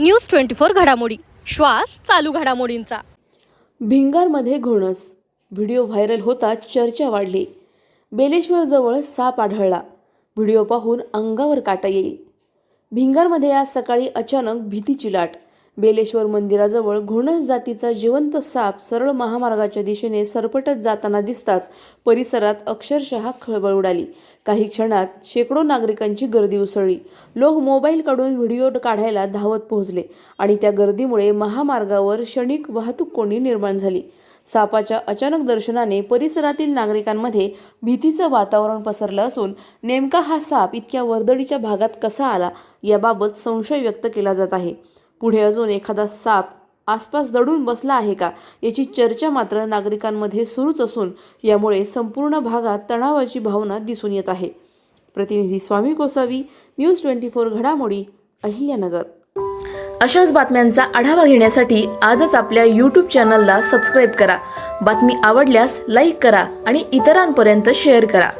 News twenty four घडामोडी. श्वास चालू घडामोडींचा. भिंगारमध्ये घोणस. व्हिडिओ व्हायरल होताच चर्चा वाढली. बेलेश्वरजवळ साप आढळला. व्हिडिओ पाहून अंगावर काटा येईल. भिंगारमध्ये आज सकाळी अचानक भीतीची लाट. बेलेश्वर मंदिराजवळ घोणस जातीचा जिवंत साप सरळ महामार्गाच्या दिशेने सरपटत जाताना दिसताच परिसरात अक्षरशः खळबळ उडाली. काही क्षणात शेकडो नागरिकांची गर्दी उसळली. लोक मोबाईल काढून व्हिडिओ काढायला धावत पोहोचले आणि त्या गर्दीमुळे महामार्गावर क्षणिक वाहतूक कोंडी निर्माण झाली. सापाच्या अचानक दर्शनाने परिसरातील नागरिकांमध्ये भीतीचं वातावरण पसरलं असून नेमका हा साप इतक्या वर्दळीच्या भागात कसा आला याबाबत संशय व्यक्त केला जात आहे. पुढे अजून एखादा साप आसपास दडून बसला आहे का? याची चर्चा मात्र नागरिकांमध्ये सुरूच असून यामुळे संपूर्ण भागात तणावाची भावना दिसून येत आहे. प्रतिनिधी Swami Gosavi news twenty four घडामोडी अहिल्यानगर. अशाच बातम्यांचा आढावा घेण्यासाठी आजच आपल्या यूट्यूब चॅनलला सबस्क्राईब करा. बातमी आवडल्यास लाईक करा आणि इतरांपर्यंत शेअर करा.